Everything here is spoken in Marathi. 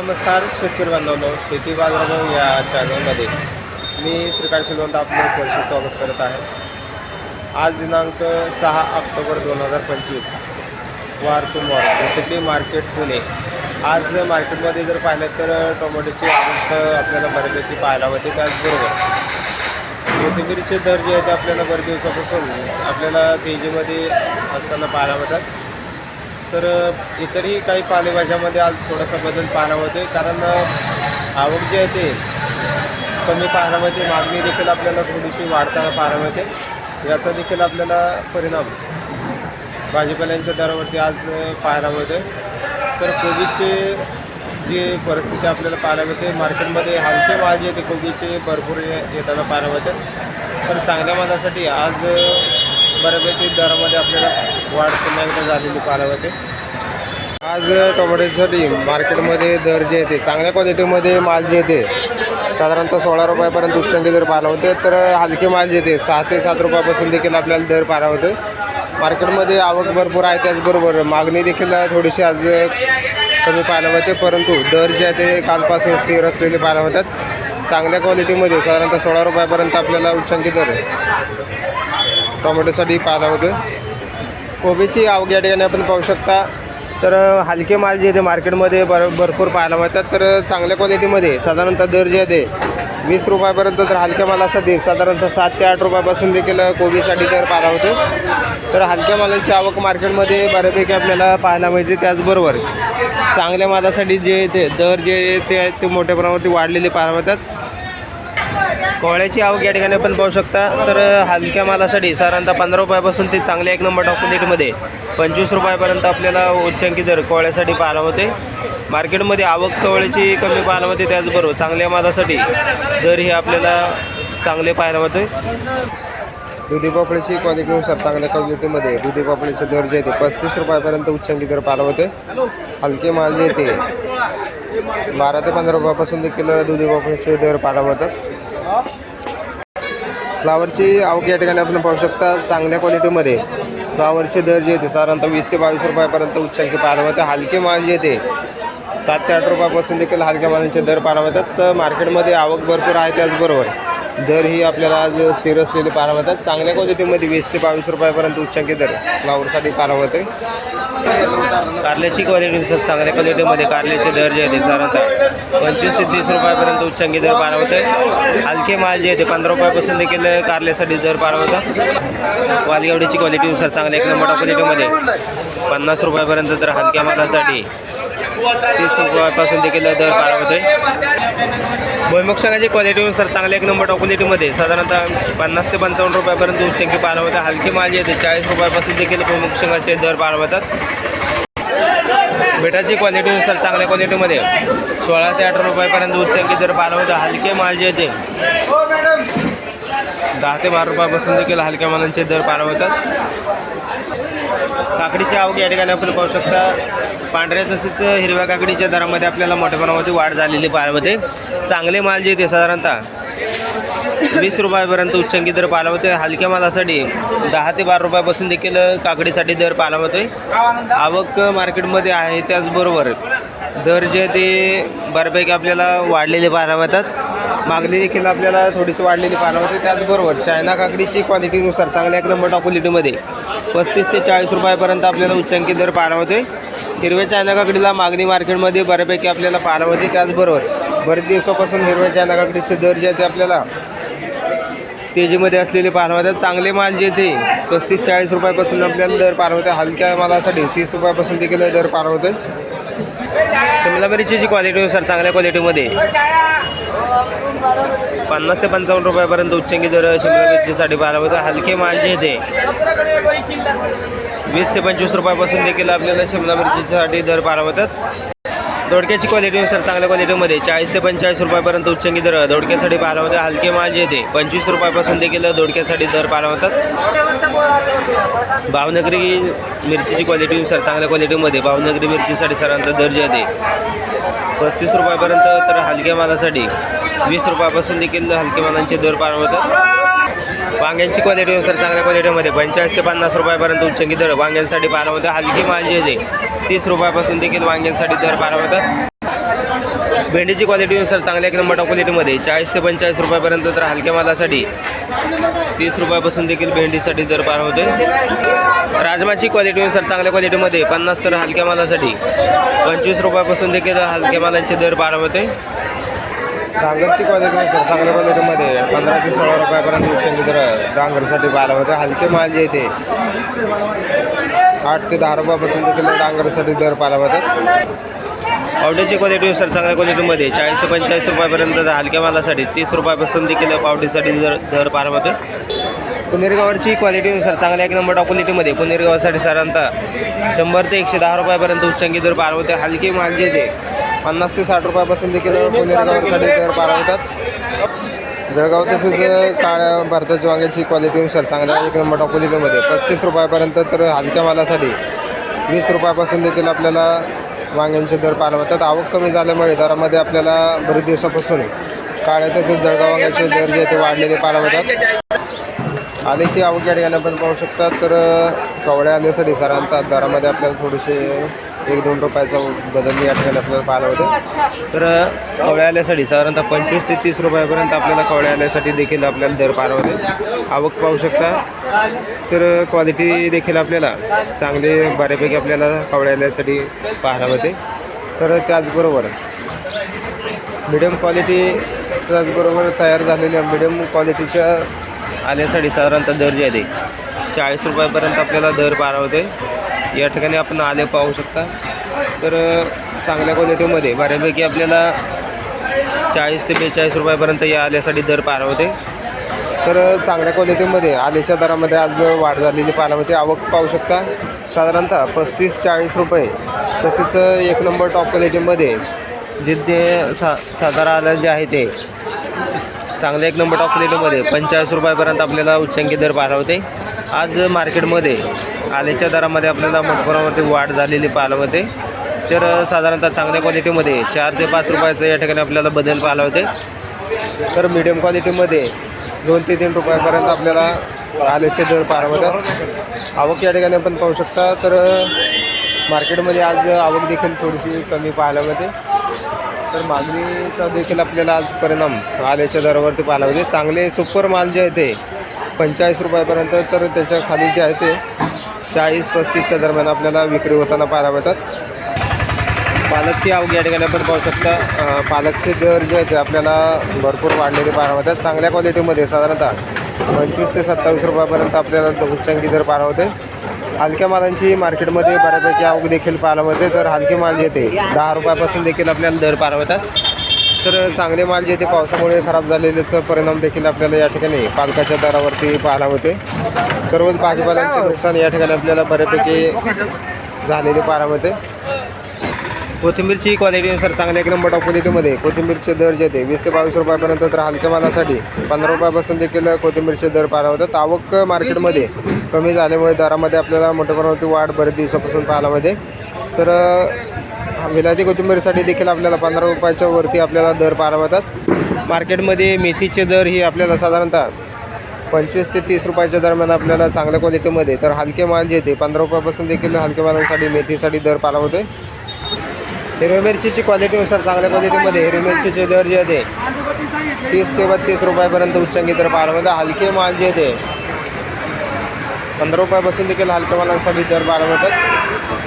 नमस्कार शेतकरी बांधवांनो शेती बाजार या चॅनलमध्ये मी श्रीकांत शिलवंत आपलं सहर्ष स्वागत करत आहे. आज दिनांक सहा ऑक्टोबर दोन हजार पंचवीस वार सोमवार कोथिंबी मार्केट पुणे. आज मार्केटमध्ये जर पाहिलं तर टोमॅटोची आवक आपल्याला बऱ्यापैकी पाहायला होते त्याचबरोबर कोथिंबीरचे दर जे आहेत ते आपल्याला बरेच दिवसापासून आपल्याला तेजीमध्ये असताना पाहायला मिळतात. तर इतरही काही पालेभाज्यामध्ये आज थोडासा बदल पाहायला होते कारण आवक जी आहे ते कमी पाहायला मिळते. मागणी देखील आपल्याला थोडीशी वाढताना पाहायला मिळते. याचा देखील आपल्याला परिणाम भाजीपाल्यांच्या दरावरती आज पाहायला मिळते तर कोबीचे जी परिस्थिती आपल्याला पाहायला मिळते मार्केटमध्ये हलके माल जे आहे ते कोबीचे भरपूर येताना पाहायला मिळते तर चांगल्या मालासाठी आज बऱ्यापैकी दरामध्ये आपल्याला वाढ पुन्हा एकदा झालेली पाहायला होते आज टोमॅटोसाठी मार्केटमध्ये दर जे येते चांगल्या क्वालिटीमध्ये माल जे येते साधारणतः सोळा रुपयापर्यंत उच्चांकी दर पाहायला होते तर हलके माल जे येते सहा ते सात रुपयापासून देखील आपल्याला दर पाहायला होते. मार्केटमध्ये आवक भरपूर आहे त्याचबरोबर मागणी देखील थोडीशी आज कमी पाहायला मिळते परंतु दर जे आहे ते कालपासून स्थिर असलेले पाहायला मिळतात. चांगल्या क्वालिटीमध्ये साधारणतः सोळा रुपयापर्यंत आपल्याला उच्चांकी दर टोमॅटोसाठी पाहायला होतं कोबीची अवघ्या ठिकाणी आपण पाहू शकता. तर हलके माल जे ते मार्केटमध्ये भर भरपूर पाहायला मिळतात. तर चांगल्या क्वालिटीमध्ये साधारणतः दर जे आहे वीस रुपयापर्यंत तर हलक्या मालासाठी साधारणतः सात ते आठ रुपयापासून देखील कोबीसाठी दर पाहायला होते तर हलक्या मालाची आवक मार्केटमध्ये बऱ्यापैकी आपल्याला पाहायला मिळते त्याचबरोबर चांगल्या मालासाठी जे ते दर जे ते आहेत ते मोठ्या प्रमाणावरती वाढलेले पाहायला मिळतात. कोहळ्याची आवक या ठिकाणी पण पाहू शकता. तर हलक्या मालासाठी साधारणतः पंधरा रुपयापासून ते चांगले एक नंबर टॉपलेटमध्ये पंचवीस रुपयापर्यंत आपल्याला उच्चांकी दर कोहळ्यासाठी पाहायला होते. मार्केटमध्ये आवक कवळ्याची कमी पाहायला होते त्याचबरोबर चांगल्या मालासाठी दर हे आपल्याला चांगले पाहायला होते. दुधी पापडीची क्वालिटीनुसार चांगल्या क्वालिटीमध्ये दुधी पापडीचे दर जे आहे पस्तीस रुपयापर्यंत उच्चांकी दर पाहायला होते. हलके माल जे येते बारा ते पंधरा रुपयापासून देखील दुधी पापडीचे दर पाहायला होतात फ्लावरची आवक या ठिकाणी आपण पाहू शकता चांगल्या क्वालिटीमध्ये. फ्लावरचे दर जे येते साधारणतः वीस ते बावीस रुपयापर्यंत उच्चांकी पाहायला मिळते हलके माल जे येते सात ते आठ रुपयापासून देखील हलक्या मालांचे दर पाहायला मिळतात तर मार्केटमध्ये आवक भरपूर आहे त्याचबरोबर. दर ही आपल्याला आज स्थिर असलेले पाहायला मिळतात. चांगल्या क्वालिटीमध्ये वीस ते बावीस रुपयापर्यंत उच्चांकी दर फ्लावरसाठी पाहायला मिळते कारल्याची क्वालिटी सर चांगल्या क्वालिटीमध्ये कारल्याचे दर जे आहे ते साधारणतः पंचवीस ते तीस रुपयापर्यंत उच्चांकी दर पाहायला होते हलके माल जे आहे ते पंधरा रुपयापासून देखील कारल्यासाठी दर पाहायला होता वालगवडीची क्वालिटीनुसार चांगल्या एक नंबर क्वालिटीमध्ये पन्नास रुपयापर्यंत तर हलक्या मालासाठी तीस रुपयापासून देखील दर पाहायला आहे भुईमुग शेंगाची क्वालिटीनुसार चांगल्या एक नंबर क्वालिटीमध्ये साधारणतः पन्नास ते पंचावन्न रुपयापर्यंत उच्चांकी पाहायला होते. हलकी माल येते चाळीस रुपयापासून देखील भुईमुग शेंगाचे दर पाहायला होतात. बेटाची क्वालिटीनुसार चांगल्या क्वालिटीमध्ये सोळा ते अठरा रुपयापर्यंत उच्चांकी दर पाहायला होता. हलके माल जे दहा ते बारा रुपयापासून देखील हलक्या मालांचे दर पाहायला होतात. काकडीची आवक या ठिकाणी आपण पाहू शकता. पांढऱ्या तसेच हिरव्या काकडीच्या दरामध्ये आपल्याला मोठ्या प्रमाणामध्ये वाढ झालेली पाहायला होते चांगले माल जे ते साधारणतः वीस रुपयापर्यंत उच्चंकी दर पाहायला होते हलक्या मालासाठी दहा ते बारा रुपयापासून देखील काकडीसाठी दर पाहायला होते आवक मार्केटमध्ये आहे त्याचबरोबर दर जे ते बऱ्यापैकी आपल्याला वाढलेले पाहायला मिळतात. मागणी देखील आपल्याला थोडीशी वाढलेली पाहायला होते त्याचबरोबर चायना काकडीची क्वालिटीनुसार चांगल्या एक नंबर टॉप क्वालिटीमध्ये पस्तीस ते चाळीस रुपयापर्यंत आपल्याला उच्चांकी दर पाहायला होते हिरव्या चायना काकडीला मागणी मार्केटमध्ये बऱ्यापैकी आपल्याला पाहायला होते त्याचबरोबर बरेच दिवसापासून हिरव्या चायना काकडीचे दर जे आहे ते आपल्याला तेजीमध्ये असलेले पाहायला चांगले माल जे ते पस्तीस चाळीस रुपयापासून आपल्याला दर पार होते हलक्या मालासाठी तीस रुपयापासून देखील दर पार होते शिमला मिरचीची क्वालिटीनुसार चांगल्या क्वालिटीमध्ये पन्नास ते पंचावन्न रुपयापर्यंत उच्चांकी दर शिमला मिरचीसाठी पाहायला होते हलके माल जे ते वीस ते पंचवीस रुपयापासून देखील आपल्याला शिमला मिरचीसाठी दर पारवतात. दोडक्याची क्वालिटीनुसार चांगल्या क्वालिटीमध्ये चाळीस ते पंचेचाळीस रुपयापर्यंत उच्चंगी दर दोडक्यासाठी पाहायला होते हलके माल जे येते पंचवीस रुपयापासून देखील दोडक्यासाठी दर पारवतात. भावनगरी मिरचीची क्वालिटीनुसार चांगल्या क्वालिटीमध्ये भावनगरी मिरचीसाठी सरांचा दर जे येते पस्तीस रुपयापर्यंत तर हलक्या मालासाठी वीस रुपयापासून देखील हलक्या मालांचे दर पारवतात. वांग्यांची क्वालिटीनुसार चांगल्या क्वालिटीमध्ये पंचेचाळीस ते पन्नास रुपयापर्यंत उच्चंकी दर? वांग्यांसाठी पाहायला होते हलकी माल आहे तीस रुपयापासून देखील वांग्यांसाठी दर पाहायला भेंडीची क्वालिटीनुसार चांगल्या एक नंबर क्वालिटीमध्ये चाळीस ते पंचेचाळीस रुपयापर्यंत तर हलक्या मालासाठी तीस रुपयापासून देखील भेंडीसाठी दर पार होते राजमाची क्वालिटीनुसार चांगल्या क्वालिटीमध्ये पन्नास तर हलक्या मालासाठी. पंचवीस रुपयापासून देखील हलक्या मालांचे दर पार होते डांगरची क्वालिटी न सर. चांगल्या क्वालिटीमध्ये पंधरा ते सोळा रुपयापर्यंत उच्चांकी दर डांगरसाठी पाहायला होतं. हलके माल जे येते आठ ते दहा रुपयापासून किलो डांगरसाठी दर पाहायला होतात. क्वालिटी अनुसार चांगल्या क्वालिटीमध्ये चाळीस ते पंचेचाळीस रुपयापर्यंत हलक्या मालासाठी तीस रुपयापासून देखील पावडीसाठी दर दर पार होतं. पुनेरगावरची क्वालिटीनुसार चांगल्या एक नंबर क्वालिटीमध्ये पुनेरगावासाठी साधारणतः शंभर ते एकशे दहा रुपयापर्यंत उच्चांकी दर पार होते. हलके माल जे ते. पन्नास ते साठ रुपयापासून देखील पुनेरगावासाठी दर पार होतात. जळगाव तसेच काळ्या भारताच्या वांग्याची क्वालिटीनुसार चांगल्या एक नंबर क्वालिटीमध्ये पस्तीस रुपयापर्यंत तर हलक्या मालासाठी वीस रुपयापासून देखील आपल्याला वांग्यांचे दर पाहायला होतात. आवक कमी झाल्यामुळे दरामध्ये आपल्याला बरेच दिवसापासून काळ्या तसेच जळगाव वांग्याचे दर जे ते वाढलेले पाहायला होतात. आलेची आवक या ठिकाणी आपण पाहू शकता तर कवड्या आल्यासाठी साधारणतः दरामध्ये आपल्याला थोडेसे एक दोन रुपयाचा बदल या ठिकाणी आपल्याला पाहायला होते तर कवड्या आल्यासाठी साधारणतः पंचवीस ते तीस रुपयापर्यंत आपल्याला कवड्या आल्यासाठी देखील आपल्याला दर पाहायला होते आवक पाहू शकता. तर क्वालिटी देखील आपल्याला चांगले बऱ्यापैकी आपल्याला कवड्या आल्यासाठी पाहायला होते तर त्याचबरोबर मिडियम क्वालिटी त्याचबरोबर तयार झालेल्या मिडियम क्वालिटीच्या आल्यासाठी साधारणतः दर जे आहे ते चाळीस रुपयापर्यंत आपल्याला दर पाहायला होते या ठिकाणी आपण आले पाहू शकता. तर चांगल्या क्वालिटीमध्ये बऱ्यापैकी आपल्याला चाळीस ते बेचाळीस रुपयापर्यंत या आल्यासाठी दर पार होते. तर चांगल्या क्वालिटीमध्ये आलेच्या दरामध्ये आज वाढ झालेली पाहायला आवक पाहू शकता. साधारणतः पस्तीस चाळीस रुपये तसेच एक नंबर टॉप क्वालिटीमध्ये जे ते सा साधारण आलं जे आहे ते चांगल्या एक नंबर टॉप क्वालिटीमध्ये पंचेचाळीस रुपयापर्यंत आपल्याला उच्चांकी दर पाहायला आज मार्केटमध्ये आलेच्या दरामध्ये आपल्याला मोठ्या वाढ झालेली पाहायला होते तर साधारणतः चांगल्या क्वालिटीमध्ये चार ते पाच रुपयाचं या ठिकाणी आपल्याला बदल पाहायला होते तर मीडियम क्वालिटीमध्ये दोन ते तीन रुपयापर्यंत आपल्याला आलेचे दर पाहायला होतात आवक या ठिकाणी आपण पाहू शकता. तर मार्केटमध्ये आज आवक देखील थोडीशी कमी पाहायला मिळते. तर मागणीचा देखील आपल्याला आज परिणाम आल्याच्या दरावरती पाहायला होते चांगले सुपर माल जे आहे ते पंचेचाळीस रुपयापर्यंत तर त्याच्याखाली जे आहे ते चाळीस पस्तीसच्या दरम्यान आपल्याला विक्री होताना पाहायला मिळतात. पालकची आवक या ठिकाणी आपण पाहू शकता. पालकचे दर जे आहे ते आपल्याला भरपूर वाढलेले पाहायला मिळतात. चांगल्या क्वालिटीमध्ये साधारणतः पंचवीस ते सत्तावीस रुपयापर्यंत आपल्याला उच्चांकी दर पाहायला होते हलक्या मालांची मार्केटमध्ये बऱ्यापैकी आवक देखील पाहायला मिळते. तर हलके माल जे ते दहा रुपयापासून देखील आपल्याला दर पाहायला मिळतात. तर चांगले माल जे ते पावसामुळे खराब झालेल्याचं परिणाम देखील आपल्याला या ठिकाणी पालकाच्या दरावरती पाहायला होते सर्वच भाजीपाल्यांचे नुकसान या ठिकाणी आपल्याला बऱ्यापैकी झालेले पाहायला मिळते कोथिंबीरची क्वालिटीनुसार चांगल्या एक नंबर टॉप क्वालिटीमध्ये कोथिंबीरचे दर जे ते वीस ते बावीस रुपयापर्यंत तर हलक्या मालासाठी पंधरा रुपयापासून देखील कोथिंबीरचे दर पाहायला होतात आवक मार्केटमध्ये कमी झाल्यामुळे दरामध्ये आपल्याला मोठ्या प्रमाणात वाढ बरेच दिवसापासून पाहायला मिळते. तर विलायती कोथिंबीरसाठी देखील आपल्याला पंधरा रुपयाच्या वरती आपल्याला दर पाहायला मार्केटमध्ये मेथीचे दर ही आपल्याला साधारणतः पंचवीस ते तीस रुपयाच्या दरम्यान आपल्याला चांगल्या क्वालिटीमध्ये तर हलके माल जे ते पंधरा रुपयापासून देखील हलक्या मालांसाठी मेथीसाठी दर पाहायला होते हिरव्या मिरचीची क्वालिटीनुसार चांगल्या क्वालिटीमध्ये हिरव्या मिरचीचे दर जे आहे ते तीस ते बत्तीस रुपयापर्यंत उच्चांकी दर पाहायला हलके माल जे ते पंधरा रुपयापासून देखील हलक्या मालांसाठी दर पाहायला